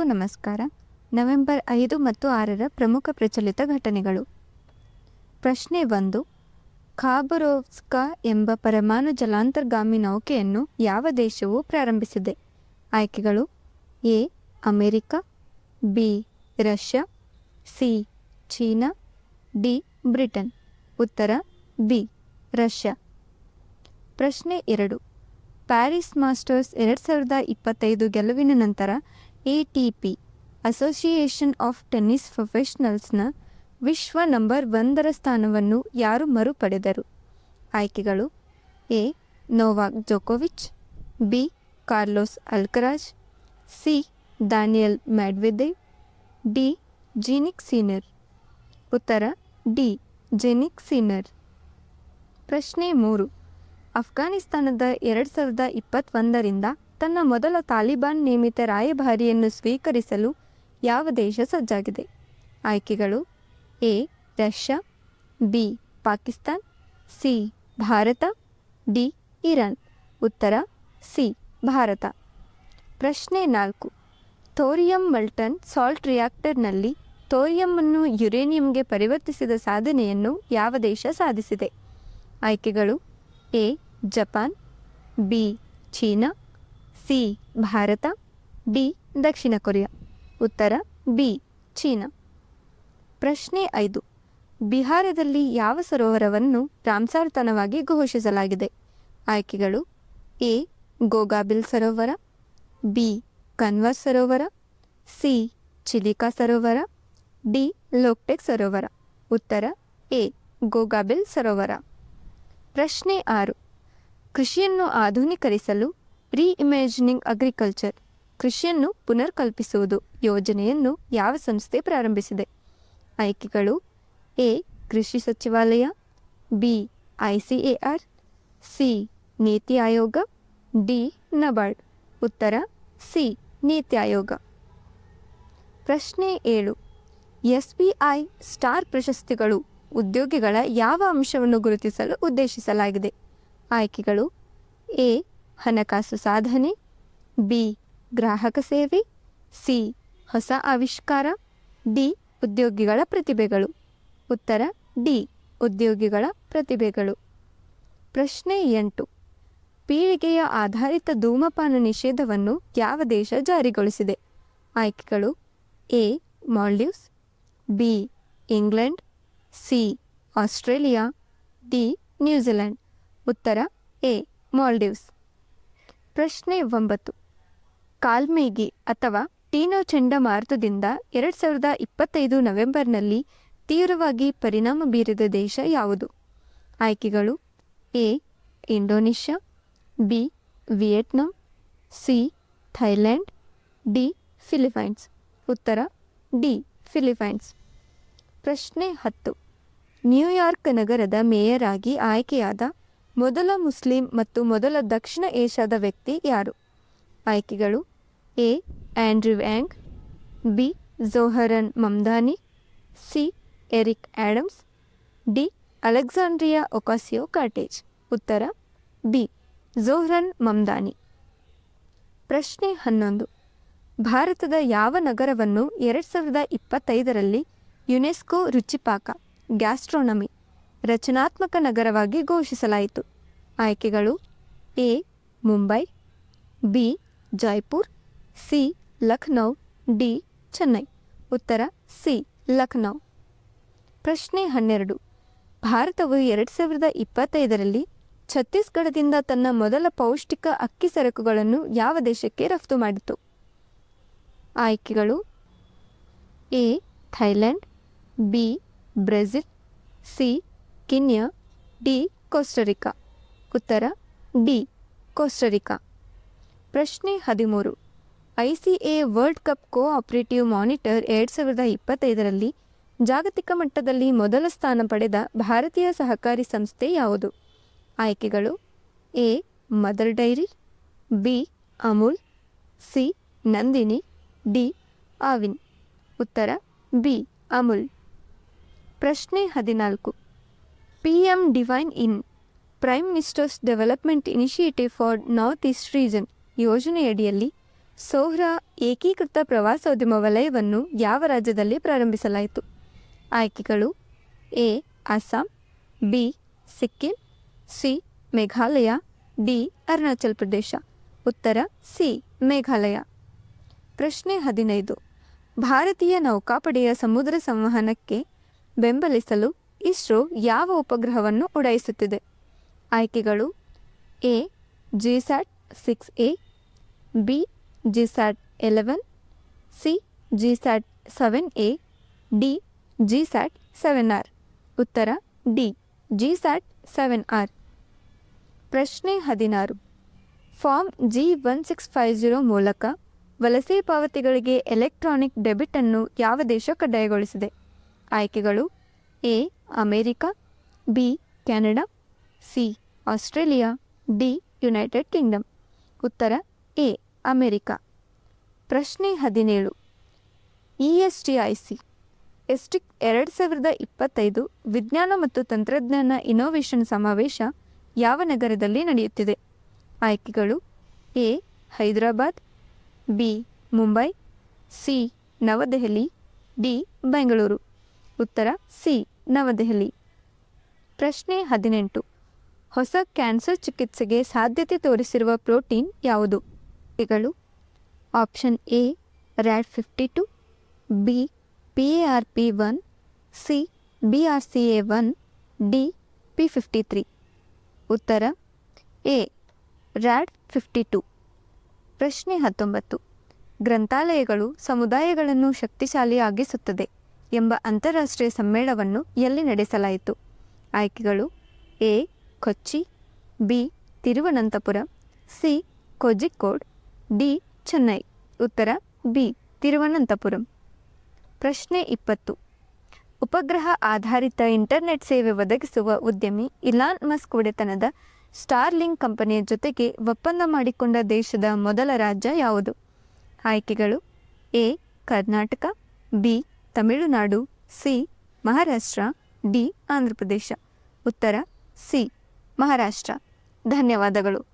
ಎಲ್ಲರಿಗೂ ನಮಸ್ಕಾರ. ನವೆಂಬರ್ ಐದು ಮತ್ತು ಆರರ ಪ್ರಮುಖ ಪ್ರಚಲಿತ ಘಟನೆಗಳು. ಪ್ರಶ್ನೆ ಒಂದು, ಖಾಬರೋವ್ಸ್ಕಾ ಎಂಬ ಪರಮಾಣು ಜಲಾಂತರ್ಗಾಮಿ ನೌಕೆಯನ್ನು ಯಾವ ದೇಶವು ಪ್ರಾರಂಭಿಸಿದೆ? ಆಯ್ಕೆಗಳು, A, America, B, Russia, C, China, D, Britain. ಉತ್ತರ, ಬಿ, ರಷ್ಯಾ. ಪ್ರಶ್ನೆ ಎರಡು, ಪ್ಯಾರಿಸ್ ಮಾಸ್ಟರ್ಸ್ ಎರಡು ಸಾವಿರದ ಇಪ್ಪತ್ತೈದು ಗೆಲುವಿನ ನಂತರ A T P Association of Tennis ಪ್ರೊಫೆಷನಲ್ಸ್ನ ವಿಶ್ವ ನಂಬರ್ ಒಂದರ ಸ್ಥಾನವನ್ನು ಯಾರು ಮರುಪಡೆದರು? ಆಯ್ಕೆಗಳು, A, Novak ಜೋಕೋವಿಚ್, B, Carlos Alcaraz, C, Daniil Medvedev, D, Jannik Sinner. ಉತ್ತರ, ಡಿ, ಜೆನಿಕ್ ಸೀನರ್. ಪ್ರಶ್ನೆ ಮೂರು, ಅಫ್ಘಾನಿಸ್ತಾನದ ಎರಡು ಸಾವಿರದ ಇಪ್ಪತ್ತೊಂದರಿಂದ ತನ್ನ ಮೊದಲ ತಾಲಿಬಾನ್ ನೇಮಿತ ರಾಯಭಾರಿಯನ್ನು ಸ್ವೀಕರಿಸಲು ಯಾವ ದೇಶ ಸಜ್ಜಾಗಿದೆ? ಆಯ್ಕೆಗಳು A. Russia, B. Pakistan, C. Bharat, D. Iran. ಉತ್ತರ, ಸಿ. ಭಾರತ. ಪ್ರಶ್ನೆ ನಾಲ್ಕು. ಥೋರಿಯಂ ಮಲ್ಟನ್ ಸಾಲ್ಟ್ ರಿಯಾಕ್ಟರ್ನಲ್ಲಿ ಥೋರಿಯಂ ಯುರೇನಿಯಂಗೆ ಪರಿವರ್ತಿಸಿದ ಸಾಧನೆಯನ್ನು ಯಾವ ದೇಶ ಸಾಧಿಸಿದೆ? ಆಯ್ಕೆಗಳು A. Japan, B. China C, Bharat, D, Dakshina Korea. ಉತ್ತರ, ಬಿ, ಚೀನಾ. ಪ್ರಶ್ನೆ ಐದು. ಬಿಹಾರದಲ್ಲಿ ಯಾವ ಸರೋವರವನ್ನು ರಾಮ್ಸಾರ್ತನವಾಗಿ ಘೋಷಿಸಲಾಗಿದೆ? ಆಯ್ಕೆಗಳು, ಎ, ಗೋಗಾಬಿಲ್ ಸರೋವರ, ಬಿ, ಕನ್ವರ್ ಸರೋವರ, ಸಿ, ಚಿಲಿಕಾ ಸರೋವರ, ಡಿ, ಲೋಕ್ಟೆಕ್ ಸರೋವರ. ಉತ್ತರ, ಎ, ಗೋಗಾಬಿಲ್ ಸರೋವರ. ಪ್ರಶ್ನೆ ಆರು. ಕೃಷಿಯನ್ನು ಆಧುನೀಕರಿಸಲು ರೀ ಇಮ್ಯಾಜಿನಿಂಗ್ ಅಗ್ರಿಕಲ್ಚರ್ ಕೃಷಿಯನ್ನು ಪುನರ್ಕಲ್ಪಿಸುವುದು ಯೋಜನೆಯನ್ನು ಯಾವ ಸಂಸ್ಥೆ ಪ್ರಾರಂಭಿಸಿದೆ? ಆಯ್ಕೆಗಳು ಎ, ಕೃಷಿ ಸಚಿವಾಲಯ, B, I C A R, C, NITI Aayog, D, NABARD. ಉತ್ತರ, ಸಿ, ನೀತಿ ಆಯೋಗ. ಪ್ರಶ್ನೆ ಏಳು. ಎಸ್ ಬಿ ಐ ಸ್ಟಾರ್ ಪ್ರಶಸ್ತಿಗಳು ಉದ್ಯೋಗಿಗಳ ಯಾವ ಅಂಶವನ್ನು ಗುರುತಿಸಲು ಉದ್ದೇಶಿಸಲಾಗಿದೆ? ಆಯ್ಕೆಗಳು ಎ ಹಣಕಾಸು ಸಾಧನೆ, ಬಿ, ಗ್ರಾಹಕ ಸೇವೆ, ಸಿ, ಹೊಸ ಆವಿಷ್ಕಾರ, ಡಿ, ಉದ್ಯೋಗಿಗಳ ಪ್ರತಿಭೆಗಳು. ಉತ್ತರ, ಡಿ, ಉದ್ಯೋಗಿಗಳ ಪ್ರತಿಭೆಗಳು. ಪ್ರಶ್ನೆ ಎಂಟು. ಪೀಳಿಗೆಯ ಆಧಾರಿತ ಧೂಮಪಾನ ನಿಷೇಧವನ್ನು ಯಾವ ದೇಶ ಜಾರಿಗೊಳಿಸಿದೆ? ಆಯ್ಕೆಗಳು, A, Maldives, B, England, C, Australia, D, New Zealand. ಉತ್ತರ, ಎ, ಮಾಲ್ಡೀವ್ಸ್. ಪ್ರಶ್ನೆ ಒಂಬತ್ತು. ಕಾಲ್ಮೇಗಿ ಅಥವಾ ಟೀನೋ ಚಂಡಮಾರುತದಿಂದ ಎರಡು ಸಾವಿರದ ಇಪ್ಪತ್ತೈದು ನವೆಂಬರ್ನಲ್ಲಿ ತೀವ್ರವಾಗಿ ಪರಿಣಾಮ ಬೀರಿದ ದೇಶ ಯಾವುದು? ಆಯ್ಕೆಗಳು A, Indonesia, B, Vietnam, C, Thailand, D, Philippines. ಉತ್ತರ, ಡಿ, ಫಿಲಿಪೈನ್ಸ್. ಪ್ರಶ್ನೆ ಹತ್ತು. ನ್ಯೂಯಾರ್ಕ್ ನಗರದ ಮೇಯರ್ ಆಗಿ ಆಯ್ಕೆಯಾದ ಮೊದಲ ಮುಸ್ಲಿಂ ಮತ್ತು ಮೊದಲ ದಕ್ಷಿಣ ಏಷ್ಯಾದ ವ್ಯಕ್ತಿ ಯಾರು? ಆಯ್ಕೆಗಳು A. Andrew Wang B. Zohran Mamdani, C. Eric Adams D. Alexandria Ocasio Cortez. ಉತ್ತರ, ಬಿ. ಜೋಹರನ್ ಮಮ್ದಾನಿ. ಪ್ರಶ್ನೆ ಹನ್ನೊಂದು. ಭಾರತದ ಯಾವ ನಗರವನ್ನು ಎರಡು ಸಾವಿರದ ಇಪ್ಪತ್ತೈದರಲ್ಲಿ ಯುನೆಸ್ಕೋ ರುಚಿಪಾಕ, ಗ್ಯಾಸ್ಟ್ರೋನಮಿ ರಚನಾತ್ಮಕ ನಗರವಾಗಿ ಘೋಷಿಸಲಾಯಿತು. ಆಯ್ಕೆಗಳು A, Mumbai, B, Jaipur, C, Lucknow, D, Chennai. ಉತ್ತರ ಸಿ, ಲಖನೌ. ಪ್ರಶ್ನೆ ಹನ್ನೆರಡು. ಭಾರತವು ಎರಡು ಸಾವಿರದ ಇಪ್ಪತ್ತೈದರಲ್ಲಿ ಛತ್ತೀಸ್ಗಢದಿಂದ ತನ್ನ ಮೊದಲ ಪೌಷ್ಟಿಕ ಅಕ್ಕಿ ಸರಕುಗಳನ್ನು ಯಾವ ದೇಶಕ್ಕೆ ರಫ್ತು ಮಾಡಿತು? ಆಯ್ಕೆಗಳು A, Thailand, B, Brazil, C Kenya, D Costa Rica ಉತ್ತರ, ಡಿ ಕೋಸ್ಟರಿಕಾ ಪ್ರಶ್ನೆ ಹದಿಮೂರು. I C A world cup cooperative monitor ಎರಡು ಸಾವಿರದ ಇಪ್ಪತ್ತೈದರಲ್ಲಿ ಜಾಗತಿಕ ಮಟ್ಟದಲ್ಲಿ ಮೊದಲ ಸ್ಥಾನ ಪಡೆದ ಭಾರತೀಯ ಸಹಕಾರಿ ಸಂಸ್ಥೆ ಯಾವುದು? ಆಯ್ಕೆಗಳು, A, mother dairy, B, Amul, C, Nandini, D, Aavin. ಉತ್ತರ, ಬಿ, ಅಮುಲ್. ಪ್ರಶ್ನೆ ಹದಿನಾಲ್ಕು. P Divine in prime minister's development initiative for north east region ಯೋಜನೆಯಡಿಯಲ್ಲಿ ಸೋಹ್ರಾ ಏಕೀಕೃತ ಪ್ರವಾಸೋದ್ಯಮ ವಲಯವನ್ನು ಯಾವ ರಾಜ್ಯದಲ್ಲಿ ಪ್ರಾರಂಭಿಸಲಾಯಿತು? ಆಯ್ಕೆಗಳು A, Assam, B, Sikkim, C, Meghalaya, D, Arunachal Pradesh. ಉತ್ತರ ಸಿ, ಮೇಘಾಲಯ. ಪ್ರಶ್ನೆ ಹದಿನೈದು. ಭಾರತೀಯ ನೌಕಾಪಡೆಯ ಸಮುದ್ರ ಸಂವಹನಕ್ಕೆ ಬೆಂಬಲಿಸಲು ಇಸ್ರೋ ಯಾವ ಉಪಗ್ರಹವನ್ನು ಉಡಾಯಿಸುತ್ತಿದೆ? ಆಯ್ಕೆಗಳು A, GSAT six A, B, GSAT eleven, C, GSAT seven A, D, GSAT seven R. ಉತ್ತರ ಡಿ, ಜಿಸ್ಯಾಟ್ ಸೆವೆನ್ ಆರ್. ಪ್ರಶ್ನೆ ಹದಿನಾರು. Form G one six five zero ಮೂಲಕ ವಲಸೆ ಪಾವತಿಗಳಿಗೆ ಎಲೆಕ್ಟ್ರಾನಿಕ್ ಡೆಬಿಟ್ ಅನ್ನು ಯಾವ ದೇಶ ಕಡ್ಡಾಯಗೊಳಿಸಿದೆ? ಆಯ್ಕೆಗಳು A America, B, Canada, C, Australia, D, United Kingdom. ಉತ್ತರ, ಎ, ಅಮೇರಿಕಾ. ಪ್ರಶ್ನೆ ಹದಿನೇಳು. E S T I C, ESTIC ಎರಡು ಸಾವಿರದ ಇಪ್ಪತ್ತೈದು ವಿಜ್ಞಾನ ಮತ್ತು ತಂತ್ರಜ್ಞಾನ ಇನೋವೇಷನ್ ಸಮಾವೇಶ ಯಾವ ನಗರದಲ್ಲಿ ನಡೆಯುತ್ತಿದೆ? ಆಯ್ಕೆಗಳು, A, Hyderabad, B, Mumbai, C, Navadehali, D, Bengaluru. ಉತ್ತರ, ಸಿ ನವದೆಹಲಿ. ಪ್ರಶ್ನೆ ಹದಿನೆಂಟು. ಹೊಸ ಕ್ಯಾನ್ಸರ್ ಚಿಕಿತ್ಸೆಗೆ ಸಾಧ್ಯತೆ ತೋರಿಸಿರುವ ಪ್ರೋಟೀನ್ ಯಾವುದು? ಇಗಳು option A RAD fifty two, B, P A R P one, C, B R C A one, D, P fifty three. ಉತ್ತರ A RAD fifty two. ಪ್ರಶ್ನೆ ಹತ್ತೊಂಬತ್ತು. ಗ್ರಂಥಾಲಯಗಳು ಸಮುದಾಯಗಳನ್ನು ಶಕ್ತಿಶಾಲಿಯಾಗಿಸುತ್ತದೆ. ಎಂಬ ಅಂತಾರಾಷ್ಟ್ರೀಯ ಸಮ್ಮೇಳನವನ್ನು ಎಲ್ಲಿ ನಡೆಸಲಾಯಿತು? ಆಯ್ಕೆಗಳು A, Kochi, B, Thiruvananthapura, C, Kozhikode, D, Chennai. ಉತ್ತರ, ಬಿ, ತಿರುವನಂತಪುರಂ. ಪ್ರಶ್ನೆ ಇಪ್ಪತ್ತು. ಉಪಗ್ರಹ ಆಧಾರಿತ ಇಂಟರ್ನೆಟ್ ಸೇವೆ ಒದಗಿಸುವ ಉದ್ಯಮಿ ಇಲಾನ್ ಮಸ್ಕ್ ಒಡೆತನದ ಸ್ಟಾರ್ಲಿಂಕ್ ಕಂಪನಿಯ ಜೊತೆಗೆ ಒಪ್ಪಂದ ಮಾಡಿಕೊಂಡ ದೇಶದ ಮೊದಲ ರಾಜ್ಯ ಯಾವುದು? ಆಯ್ಕೆಗಳು A, Karnataka, B Tamil Nadu C Maharashtra D Andhra Pradesh ಉತ್ತರ ಸಿ ಮಹಾರಾಷ್ಟ್ರ. ಧನ್ಯವಾದಗಳು.